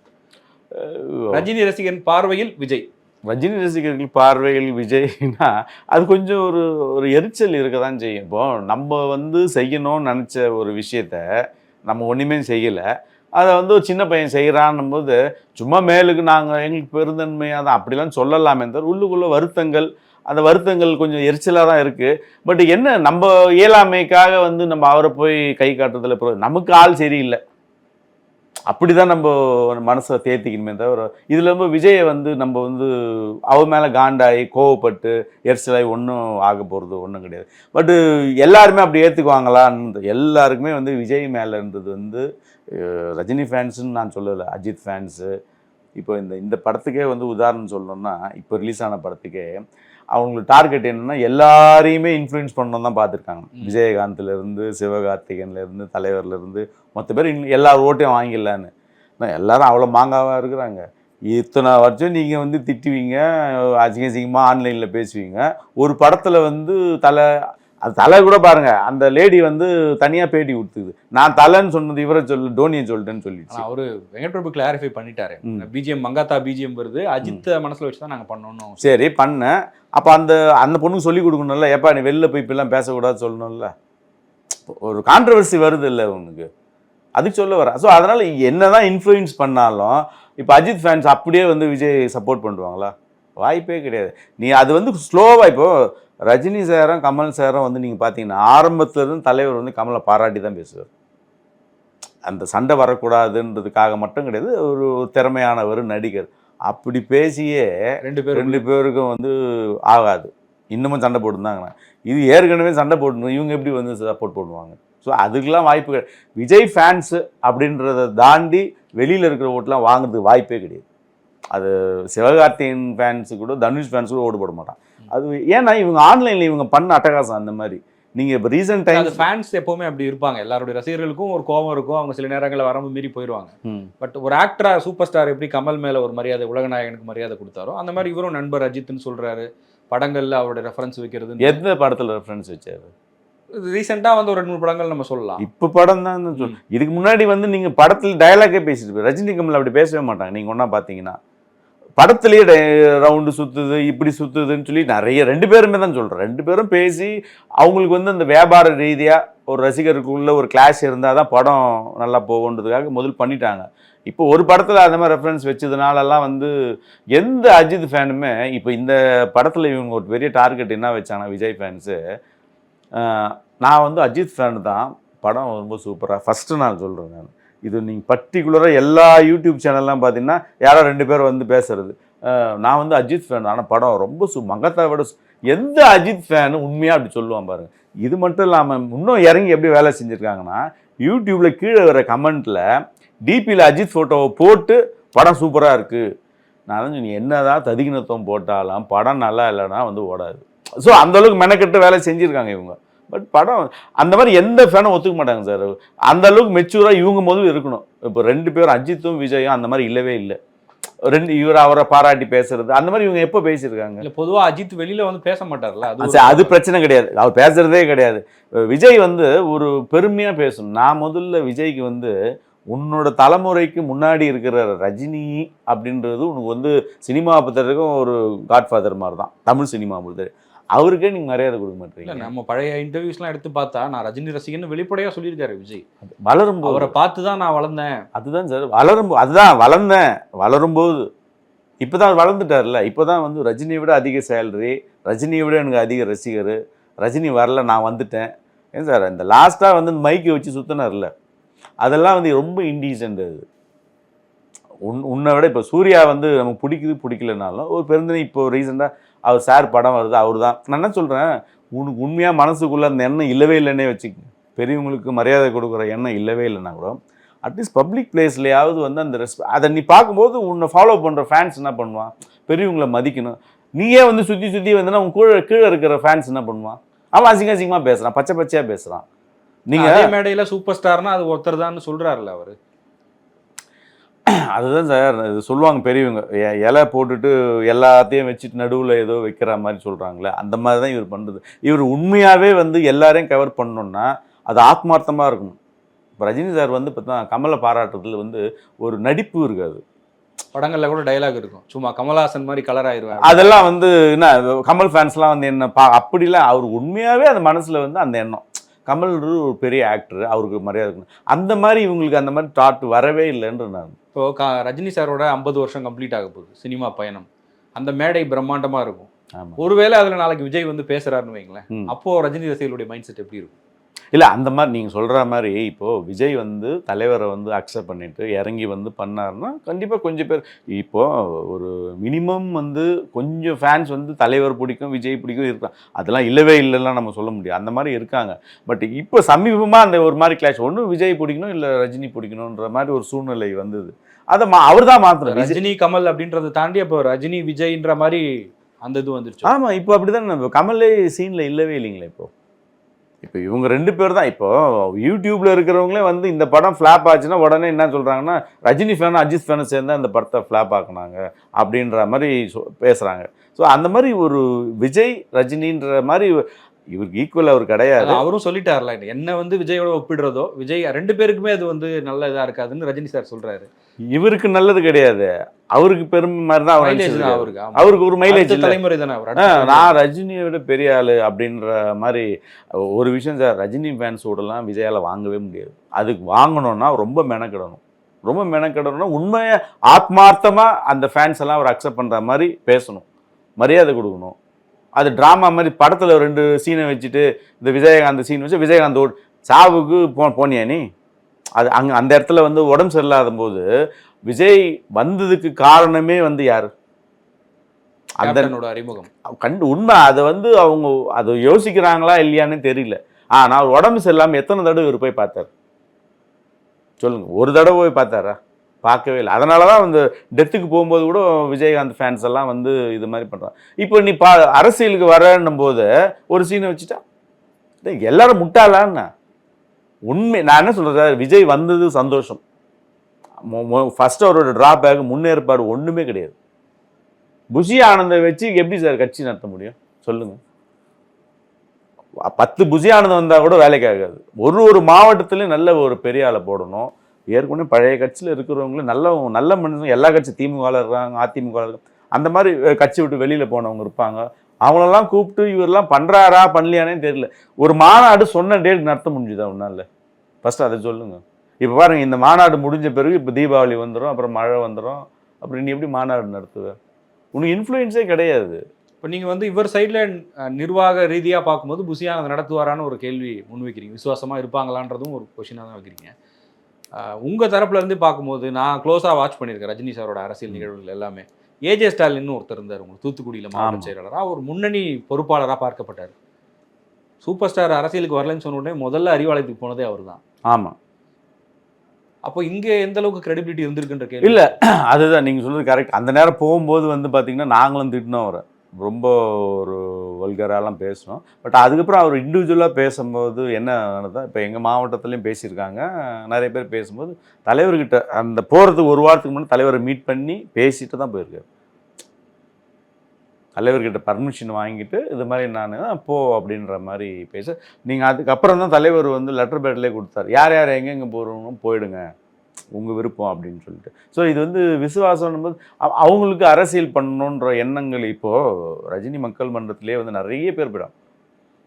ரஜினி ரசிகன் பார்வையில் விஜய். ரஜினி ரசிகர்கள் பார்வையில் விஜய்னா அது கொஞ்சம் ஒரு ஒரு எரிச்சல் இருக்க தான் செய்யும். இப்போ நம்ம வந்து செய்யணும்னு நினச்ச ஒரு விஷயத்த நம்ம ஒன்றுமே செய்யலை. அதை வந்து ஒரு சின்ன பையன் செய்கிறான்னும் போது சும்மா மேலுக்கு நாங்கள் எங்களுக்கு பெருந்தன்மையாக தான் அப்படிலாம் சொல்லலாமே தவிர உள்ளுக்குள்ளே வருத்தங்கள் அந்த வருத்தங்கள் கொஞ்சம் எரிச்சலாக தான் இருக்குது பட் என்ன நம்ம இயலாமைக்காக வந்து நம்ம அவரை போய் கை காட்டுறதுல நமக்கு ஆள் சரியில்லை. அப்படி தான் நம்ம மனசை தேர்த்திக்கணுமே தவிர இதில் ரொம்ப விஜயை வந்து நம்ம வந்து அவ மேலே காண்டாகி கோவப்பட்டு எரிச்சலாகி ஒன்றும் ஆக போகிறது ஒன்றும் கிடையாது. பட்டு எல்லாருமே அப்படி ஏற்றுக்குவாங்களான்னு எல்லாருக்குமே வந்து விஜய் மேலேன்றது வந்து ரஜினி ஃபேன்ஸுன்னு நான் சொல்லலை அஜித் ஃபேன்ஸு இப்போ இந்த இந்த படத்துக்கே வந்து உதாரணம் சொல்லணும்னா இப்போ ரிலீஸ் ஆன படத்துக்கே அவங்களுக்கு டார்கெட் என்னன்னா எல்லாரையுமே இன்ஃப்ளூயன்ஸ் பண்ணணும் தான் பார்த்துருக்காங்க. விஜயகாந்த்லேருந்து சிவகார்த்திகன்லேருந்து தலைவர்லேருந்து மொத்த பேர் இன்னும் எல்லார் ஓட்டையும் வாங்கிடலான்னு. எல்லாரும் அவ்வளோ மாங்காவாக இருக்கிறாங்க. இத்தனை வருஷம் நீங்கள் வந்து திட்டுவீங்க அசிங்க அசிங்கமாக ஆன்லைனில் பேசுவீங்க. ஒரு படத்தில் வந்து தலை அது தலை கூட பாருங்க அந்த லேடி வந்து தனியாக பேட்டி கொடுத்துது. நான் தலைன்னு சொன்னது இவரை சொல்லு டோனியை சொல்லிட்டேன்னு சொல்லிடுச்சு. அவரு வெங்கட் பிரபு கிளாரிஃபை பண்ணிட்டாரு. பிஜிஎம் மங்காத்தா பிஜிஎம் வருது. அஜித் மனசுல வச்சு தான் நாங்க பண்ணணும் சரி பண்ணேன். அப்போ அந்த அந்த பொண்ணுக்கு சொல்லி கொடுக்கணும்ல ஏப்பா நீ வெளில போய் இப்படிலாம் பேசக்கூடாது சொல்லணும்ல? ஒரு கான்ட்ரவர்சி வருது இல்லை உனக்கு. அதுக்கு சொல்ல வரேன் ஸோ அதனால் என்னதான் இன்ஃப்ளூயன்ஸ் பண்ணாலும் இப்போ அஜித் ஃபேன்ஸ் அப்படியே வந்து விஜய் சப்போர்ட் பண்ணுவாங்களா? வாய்ப்பே கிடையாது. நீ அது வந்து ஸ்லோவாக இப்போ ரஜினி சாரும் கமல் சாரும் வந்து நீங்கள் பார்த்தீங்கன்னா ஆரம்பத்துல இருந்து தலைவர் வந்து கமலை பாராட்டி தான் பேசுவார். அந்த சண்டை வரக்கூடாதுன்றதுக்காக மட்டும் கிடையாது ஒரு திறமையானவர் நடிகர். அப்படி பேசியே ரெண்டு பேரும் ரெண்டு பேருக்கும் வந்து ஆகாது. இன்னமும் சண்டை போட்டுருந்தாங்க இது ஏற்கனவே சண்டை போட்டு இவங்க எப்படி வந்து சப்போர்ட் பண்ணுவாங்க ஸோ அதுக்கெல்லாம் வாய்ப்பு கிடையாது விஜய் ஃபேன்ஸு அப்படின்றத தாண்டி வெளியில் இருக்கிற ஓட்டெலாம் வாங்குறதுக்கு வாய்ப்பே கிடையாது. அது சிவகார்த்திகேயன் ஃபேன்ஸு கூட தனுஷ் ஃபேன்ஸ் கூட ஓடு போட மாட்டான். அது ஏன்னா இவங்க ஆன்லைனில் இவங்க பண்ண அட்டகாசம் அந்த மாதிரி. நீங்கள் இப்போ ரீசெண்ட் டைம் ஃபேன்ஸ் எப்பவுமே அப்படி இருப்பாங்க. எல்லாருடைய ரசிகர்களுக்கும் ஒரு கோவம் இருக்கும். அவங்க சில நேரங்களில் வரம்பு மீறி போயிடுவாங்க பட் ஒரு ஆக்டரா சூப்பர் ஸ்டார் எப்படி கமல் மேல ஒரு மரியாதை உலகநாயகனுக்கு மரியாதை கொடுத்தாரோ அந்த மாதிரி இவரும் நண்பர் அஜித்னு சொல்றாரு. படங்கள்ல அவரோட ரெஃபரன்ஸ் வைக்கிறது எந்த படத்தில் ரெஃபரன்ஸ் வச்சாரு? ரீசெண்டா வந்து ஒரு ரெண்டு மூணு படங்கள் நம்ம சொல்லலாம். இப்போ படம் தான் இதுக்கு முன்னாடி வந்து நீங்கள் படத்தில் டயலாக்கே பேசிட்டு. ரஜினி கமல் அப்படி பேசவே மாட்டாங்க. நீங்கள் ஒன்றா பார்த்தீங்கன்னா படத்துலேயே ரவுண்டு சுற்றுது இப்படி சுற்றுதுன்னு சொல்லி நிறைய ரெண்டு பேருமே தான் சொல்கிறேன் ரெண்டு பேரும் பேசி அவங்களுக்கு வந்து அந்த வியாபார ரீதியாக ஒரு ரசிகருக்குள்ள ஒரு கிளாஷ் இருந்தால் தான் படம் நல்லா போகுன்றதுக்காக முதல் பண்ணிட்டாங்க. இப்போ ஒரு படத்தில் அந்த மாதிரி ரெஃபரன்ஸ் வச்சதுனாலலாம் வந்து எந்த அஜித் ஃபேனுமே இப்போ இந்த படத்தில் இவங்க ஒரு பெரிய டார்கெட் என்ன வச்சாங்கன்னா விஜய் ஃபேன்ஸு நான் வந்து அஜித் ஃபேன் தான். படம் ரொம்ப சூப்பராக ஃபஸ்ட்டு நான் சொல்கிறேன் நான். இது நீங்கள் பர்டிகுலராக எல்லா யூடியூப் சேனல்லாம் பார்த்தீங்கன்னா யாரோ ரெண்டு பேர் வந்து பேசுறது. நான் வந்து அஜித் ஃபேன் ஆனால் படம் ரொம்ப சு மங்கத்தை விட எந்த அஜித் ஃபேனு உண்மையாக அப்படி சொல்லுவான் பாருங்க. இது மட்டும் இல்லாமல் இன்னும் இறங்கி எப்படி வேலை செஞ்சுருக்காங்கன்னா யூடியூப்பில் கீழே வர கமெண்ட்டில் டிபியில் அஜித் ஃபோட்டோவை போட்டு படம் சூப்பராக இருக்குது நான் நீ நீ என்னதான் ததிகினத்துவம் போட்டாலும் படம் நல்லா இல்லைன்னா வந்து ஓடாது. ஸோ அந்தளவுக்கு மெனக்கெட்டு வேலை செஞ்சுருக்காங்க இவங்க. பட் படம் அந்த மாதிரி எந்த ஃபேனும் ஒத்துக்க மாட்டாங்க சார் அந்த அளவுக்கு மெச்சூராக இவங்க முதல்ல இருக்கணும். இப்போ ரெண்டு பேரும் அஜித்தும் விஜயும் அந்த மாதிரி இல்லவே இல்லை. ரெண்டு இவர் அவரை பாராட்டி பேசுறது அந்த மாதிரி இவங்க எப்போ பேசியிருக்காங்க? இல்ல பொதுவா அஜித் வெளியில வந்து பேச மாட்டார்ல அது அது பிரச்சனை கிடையாது. அவர் பேசுறதே கிடையாது. விஜய் வந்து ஒரு பெருமையா பேசணும். நான் முதல்ல விஜய்க்கு வந்து உன்னோட தலைமுறைக்கு முன்னாடி இருக்கிற ரஜினி அப்படின்றது உனக்கு வந்து சினிமா பொறுத்தவரைக்கும் ஒரு காட்ஃபாதர் மாதிரி தான் தமிழ் சினிமா பொறுத்தவரை அவருக்கே நீங்க மரியாதை கொடுக்க மாட்டீங்க. நம்ம பழைய இன்டர்வியூஸ்லாம் எடுத்து பார்த்தா நான் ரஜினி ரசிகன்னு வெளிப்படையா சொல்லியிருக்காரு விஜய். வளரும் போது. அவரை பார்த்து தான் நான் வளர்ந்தேன். அதுதான் சார் வளரும் அதுதான் வளர்ந்தேன். வளரும்போது இப்போதான் வளர்ந்துட்டார்ல இப்போதான் வந்து ரஜினியை விட அதிக சேலரி ரஜினியை விட எனக்கு அதிக ரசிகர். ரஜினி வரல நான் வந்துட்டேன். ஏன் சார் இந்த லாஸ்ட்டாக வந்து மைக்கை வச்சு சுற்றினார்ல அதெல்லாம் வந்து ரொம்ப இன்டீசென்ட் அது. உன் உன்னை விட இப்போ சூர்யா வந்து நமக்கு பிடிக்குது பிடிக்கலனாலும் ஒரு பெருந்தனை இப்போ ரீசெண்டாக அவர் சார் படம் வருது அவர் தான் நான் என்ன சொல்கிறேன் உனக்கு உண்மையாக மனசுக்குள்ளே அந்த எண்ணம் இல்லவே இல்லைன்னே வச்சு பெரியவங்களுக்கு மரியாதை கொடுக்குற எண்ணம் இல்லவே இல்லைன்னா கூட அட்லீஸ்ட் பப்ளிக் பிளேஸ்லையாவது வந்து அந்த ரெஸ்பெ அதை நீ பார்க்கும்போது உன்னை ஃபாலோ பண்ணுற ஃபேன்ஸ் என்ன பண்ணுவான்? பெரியவங்களை மதிக்கணும். நீயே வந்து சுற்றி சுற்றி வந்தனா உன் கீழே கீழே இருக்கிற ஃபேன்ஸ் என்ன பண்ணுவான்? அவன் அசிங்க அசிங்கமாக பேசுகிறான் பச்சை பச்சையாக பேசுகிறான் நீங்கள் மேடையில் சூப்பர் ஸ்டார்னா அது ஒருத்தர் தான் சொல்கிறாருல்ல அவர். அதுதான் சார் இது சொல்லுவாங்க பெரியவங்க இலை போட்டுட்டு எல்லாத்தையும் வச்சுட்டு நடுவில் ஏதோ வைக்கிற மாதிரி சொல்கிறாங்களே அந்த மாதிரி தான் இவர் பண்ணுறது இவர் உண்மையாகவே வந்து எல்லாரையும் கவர் பண்ணணும்னா அது ஆத்மார்த்தமாக இருக்கணும். இப்போ ரஜினி சார் வந்து பார்த்தா கமலை பாராட்டுறதுல வந்து ஒரு நடிப்பு இருக்காது. படங்கள்ல கூட டயலாக் இருக்கும். சும்மா கமலஹாசன் மாதிரி கலர் ஆயிருவேன். அதெல்லாம் வந்து என்ன கமல் ஃபேன்ஸ்லாம் வந்து என்ன பா அப்படிலாம் அவர் உண்மையாகவே அந்த மனசில் வந்து அந்த எண்ணம். கமல் ஒரு பெரிய ஆக்டர் அவருக்கு மரியாதை இருக்கணும். அந்த மாதிரி இவங்களுக்கு அந்த மாதிரி தாட் வரவே இல்லைன்ற நான் இப்போ க- ரஜினி சாரோட ஐம்பது வருஷம் கம்ப்ளீட் ஆக போகுது சினிமா பயணம். அந்த மேடை பிரம்மாண்டமா இருக்கும். ஒருவேளை அதுல நாளைக்கு விஜய் வந்து பேசுறாருன்னு வைங்களேன் ம். அப்போ ரஜினி ரசிகர்களுடைய மைண்ட் செட் எப்படி இருக்கும்? இல்லை அந்த மாதிரி நீங்கள் சொல்கிற மாதிரி இப்போது விஜய் வந்து தலைவரை வந்து அக்செப்ட் பண்ணிட்டு இறங்கி வந்து பண்ணாருன்னா கண்டிப்பாக கொஞ்சம் பேர் இப்போது ஒரு மினிமம் வந்து கொஞ்சம் ஃபேன்ஸ் வந்து தலைவர் பிடிக்கும் விஜய் பிடிக்கும் இருக்கலாம். அதெல்லாம் இல்லவே இல்லைலாம் நம்ம சொல்ல முடியாது. அந்த மாதிரி இருக்காங்க. பட் இப்போ சமீபமாக அந்த ஒரு மாதிரி கிளாஷ் ஒன்று விஜய் பிடிக்கணும் இல்லை ரஜினி பிடிக்கணுன்ற மாதிரி ஒரு சூழ்நிலை வந்தது. அதை மா அவர் தான் விஜய் ரஜினி கமல் அப்படின்றத தாண்டி அப்போ ரஜினி விஜய்ன்ற மாதிரி அந்த இது வந்துருச்சு. ஆமாம் இப்போ அப்படி தான் கமலே சீனில் இல்லவே இல்லைங்களே இப்போ. இப்போ இவங்க ரெண்டு பேர் தான். இப்போ யூடியூப்ல இருக்கிறவங்களே வந்து இந்த படம் ஃப்ளாப் ஆச்சுன்னா உடனே என்ன சொல்கிறாங்கன்னா ரஜினி ஃபேனும் அஜித் ஃபேனும் சேர்ந்து அந்த படத்தை ஃப்ளாப் ஆக்குனாங்க அப்படின்ற மாதிரி சொ பேசுகிறாங்க ஸோ அந்த மாதிரி ஒரு விஜய் ரஜினின்ற மாதிரி இவருக்கு ஈக்குவல் அவர் கிடையாது. அவரும் சொல்லிட்டார்ல என்ன வந்து விஜயோட ஒப்பிடுறதோ விஜய் ரெண்டு பேருக்குமே அது வந்து நல்ல இதா இருக்காதுன்னு ரஜினி சார் சொல்றாரு. இவருக்கு நல்லது கிடையாது. அவருக்கு பெருமை மாதிரி தான் அவர். அவருக்கு. அவருக்கு ஒரு மைலேஜ் தலைமுறை தானே அவர். நான் ரஜினியை விட பெரிய ஆளு அப்படின்ற மாதிரி ஒரு விஷயம் சார் ரஜினி ஃபேன்ஸோடலாம் விஜயால வாங்கவே முடியாது. அதுக்கு வாங்கணும்னா ரொம்ப மெனக்கிடணும். ரொம்ப மெனக்கிடணும்னா உண்மையை ஆத்மார்த்தமாக அந்த ஃபேன்ஸ் எல்லாம் அவர் அக்செப்ட் பண்ணுற மாதிரி பேசணும். மரியாதை கொடுக்கணும். அது ட்ராமா மாதிரி படத்தில் ரெண்டு சீனை வச்சுட்டு இந்த விஜயகாந்த் சீன் வச்சு விஜயகாந்த் ஓடு சாவுக்கு போ போனியா நீ? அது அங்கே அந்த இடத்துல வந்து உடம்பு சரியில்லாத போது விஜய் வந்ததுக்கு காரணமே வந்து யார்? அந்த அறிமுகம். கண்டு உண்மை. அதை வந்து அவங்க அதை யோசிக்கிறாங்களா இல்லையான்னு தெரியல. ஆனால் உடம்பு சரியில்லாமல் எத்தனை தடவை இவர் போய் பார்த்தார்? சொல்லுங்க. ஒரு தடவை போய் பார்த்தாரா? பார்க்கவே இல்லை. அதனால தான் அந்த டெத்துக்கு போகும்போது கூட விஜயகாந்த் ஃபேன்ஸ் எல்லாம் வந்து இது மாதிரி பண்ணுறாங்க இப்போ நீ பா அரசியலுக்கு வரன்னும் போது ஒரு சீனை வச்சுட்டா? எல்லாரும் முட்டாளான்னா உண்மை நான் என்ன சொல்கிறேன் சார் விஜய் வந்தது சந்தோஷம். ஃபஸ்ட்டு அவரோட ட்ராபேக் முன்னேற்பாடு ஒன்றுமே கிடையாது. புஷி ஆனந்தை வச்சு எப்படி சார் கட்சி நடத்த முடியும்? சொல்லுங்கள் பத்து புஷி ஆனந்தம் வந்தால் கூட வேலைக்கு ஆகாது. ஒரு ஒரு மாவட்டத்துலையும் நல்ல ஒரு பெரிய ஆளை போடணும். ஏற்கனவே பழைய கட்சியில் இருக்கிறவங்களும் நல்ல நல்ல மனுஷங்க எல்லா கட்சி திமுகவில் இருக்காங்க அதிமுக இருக்காங்க. அந்த மாதிரி கட்சி விட்டு வெளியில் போனவங்க இருப்பாங்க. அவங்களெல்லாம் கூப்பிட்டு இவரெல்லாம் பண்ணுறாரா பண்ணலையானே தெரியல. ஒரு மாநாடு சொன்ன டேட் நடத்த முடிஞ்சுதா ஒன்றால் ஃபஸ்ட்டு அதை சொல்லுங்கள் இப்போ பாருங்கள் இந்த மாநாடு முடிஞ்ச பிறகு இப்போ தீபாவளி வந்துடும் அப்புறம் மழை வந்துடும் அப்புறம் நீ எப்படி மாநாடு நடத்துவ? உனக்கு இன்ஃப்ளூயன்ஸே கிடையாது. இப்போ நீங்கள் வந்து இவர் சைடில் நிர்வாக ரீதியாக பார்க்கும்போது புசியாக நடத்துவாரான்னு ஒரு கேள்வி முன்வைக்கிறீங்க. விசுவாசமாக இருப்பாங்களான்றதும் ஒரு கொஷினாக தான் வைக்கிறீங்க. அஹ், உங்க தரப்புல இருந்து பார்க்கும்போது நான் க்ளோஸா வாட்ச் பண்ணியிருக்கேன் ரஜினி சாரோட அரசியல் நிகழ்வுகள் எல்லாமே. ஏஜே ஸ்டாலின் ஒருத்தர் இருந்தார் உங்களுக்கு தூத்துக்குடியில மாவட்ட ஆமா. செயலாளரா. ஒரு முன்னணி பொறுப்பாளரா பார்க்கப்பட்டார். சூப்பர் ஸ்டார் அரசியலுக்கு வரலன்னு சொன்ன உடனே முதல்ல அறிவாலயத்துக்கு போனதே அவர்தான். ஆமாம் அப்போ இங்க எந்த அளவுக்கு கிரெடிபிலிட்டி இருந்திருக்குன்ற கேள்வி. இல்ல. அதுதான் நீங்கள் சொல்றது கரெக்ட் அந்த நேரம் போகும்போது வந்து பார்த்தீங்கன்னா நாங்களும் திட்டினோம் அவரை. ரொம்ப ஒரு வல்கராலாம் பேசினோம் பட் அதுக்கப்புறம் அவர் இண்டிவிஜுவலாக பேசும்போது என்ன நடந்தா இப்போ எங்கள் மாவட்டத்துலேயும் பேசியிருக்காங்க. நிறைய பேர் பேசும்போது தலைவர்கிட்ட அந்த போகிறதுக்கு ஒரு வாரத்துக்கு முன்னாடி தலைவரை மீட் பண்ணி பேசிட்டு தான் போயிருக்காரு. தலைவர்கிட்ட பர்மிஷன் வாங்கிட்டு இது மாதிரி நான் போ அப்படின்ற மாதிரி பேச நீங்கள் அதுக்கப்புறம் தான் தலைவர் வந்து லெட்டர் பேட்லேயே கொடுத்தாரு. யார் யார் எங்கெங்கே போகிறவங்களும் போயிடுங்க. உங்கள் விருப்பம் அப்படின்னு சொல்லிட்டு. ஸோ இது வந்து விசுவாசம் போது அவங்களுக்கு அரசியல் பண்ணணுன்ற எண்ணங்கள் இப்போது ரஜினி மக்கள் மன்றத்திலே வந்து நிறைய பேர் போயிடும்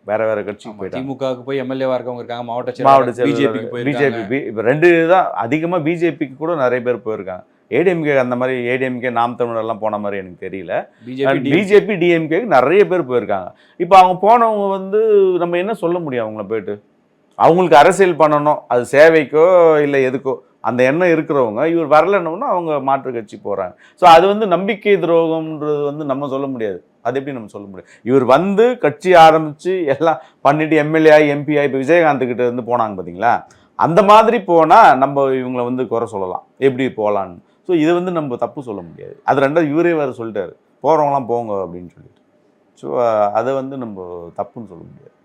வேற வேற கட்சிக்கு போயிட்டாங்க. திமுகவுக்கு போய் எம்எல்ஏவா இருக்கவங்க இருக்காங்க மாவட்ட மாவட்ட பிஜேபிக்கு பிஜேபி இப்போ ரெண்டு தான் அதிகமாக பிஜேபிக்கு கூட நிறைய பேர் போயிருக்காங்க. ஏடிஎம்கே அந்த மாதிரி ஏடிஎம்கே நாம் தமிழர் எல்லாம் போன மாதிரி எனக்கு தெரியல. பிஜேபி பிஜேபி டிஎம்கே நிறைய பேர் போயிருக்காங்க. இப்போ அவங்க போனவங்க வந்து நம்ம என்ன சொல்ல முடியும் அவங்கள போயிட்டு? அவங்களுக்கு அரசியல் பண்ணணும் அது சேவைக்கோ இல்லை எதுக்கோ. அந்த எண்ணம் இருக்கிறவங்க இவர் வரலன்னொன்னா அவங்க மாற்று கட்சி போகிறாங்க ஸோ அது வந்து நம்பிக்கை துரோகம்ன்றது வந்து நம்ம சொல்ல முடியாது. அது எப்படி நம்ம சொல்ல முடியும்? இவர் வந்து கட்சி ஆரம்பித்து எல்லாம் பண்ணிட்டு எம்எல்ஏ ஆகி எம்பி ஆகி இப்போ விஜயகாந்த் கிட்ட இருந்து போனாங்க பார்த்தீங்களா அந்த மாதிரி போனால் நம்ம இவங்களை வந்து குறை சொல்லலாம். எப்படி போகலான்னு ஸோ இதை வந்து நம்ம தப்பு சொல்ல முடியாது. அது ரெண்டாவது இவரே வேறு சொல்லிட்டாரு. போகிறவங்களாம் போங்க அப்படின்னு சொல்லிட்டு. ஸோ அதை வந்து நம்ம தப்புன்னு சொல்ல முடியாது.